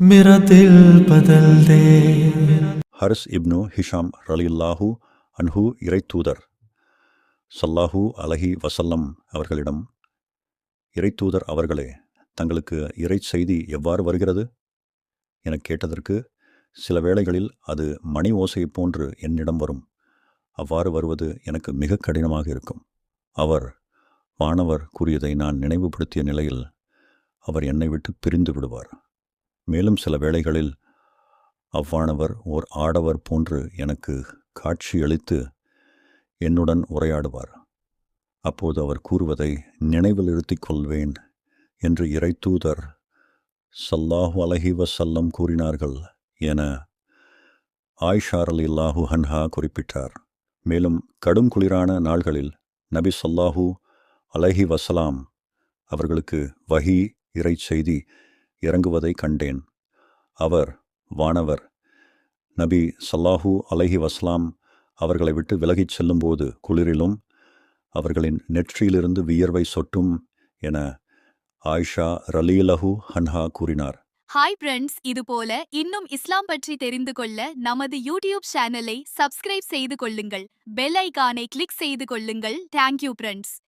मेरा दिल बदल दे ஹர்ஸ் இப்னு ஹிஷாம் ரலியுல்லாஹு அன்ஹு இறைத்தூதர் சல்லாஹூ அலஹி வசல்லம் அவர்களிடம் இறைத்தூதர் அவர்களே தங்களுக்கு இறை செய்தி எவ்வாறு வருகிறது எனக் கேட்டதற்கு சில வேளைகளில் அது மணி ஓசையைப் போன்று என்னிடம் வரும் அவ்வாறு வருவது எனக்கு மிக கடினமாக இருக்கும் அவர் வானவர் கூறியதை நான் நினைவுபடுத்திய நிலையில் அவர் என்னை விட்டு பிரிந்து விடுவார் மேலும் சில வேளைகளில் அவ்வானவர் ஓர் ஆடவர் போன்று எனக்கு காட்சியளித்து என்னுடன் உரையாடுவார். அப்போது அவர் கூறுவதை நினைவில் இருத்திக் கொள்வேன் என்று இறைத்தூதர் சல்லாஹு அலஹி வசல்லம் கூறினார்கள் என ஆயிஷார் அலி இல்லாஹு ஹன்ஹா குறிப்பிட்டார். மேலும் கடும் குளிரான நாள்களில் நபி சல்லாஹூ அலஹி வசலாம் அவர்களுக்கு வஹி இறை செய்தி இறங்குவதை கண்டேன். அவர் வானவர் நபி சல்லாஹூ அலஹி வஸ்லாம் அவர்களை விட்டு விலகிச் செல்லும்போது குளிரிலும் அவர்களின் நெற்றியிலிருந்து வியர்வை சொட்டும் என ஆயிஷா ரலீலஹு ஹன்ஹா கூறினார். ஹாய் ஃப்ரெண்ட்ஸ் இதுபோல இன்னும் இஸ்லாம் பற்றி தெரிந்து கொள்ள நமது யூடியூப் சேனலை சப்ஸ்கிரைப் செய்து கொள்ளுங்கள். பெல் ஐகானை கிளிக் செய்து கொள்ளுங்கள். Thank you friends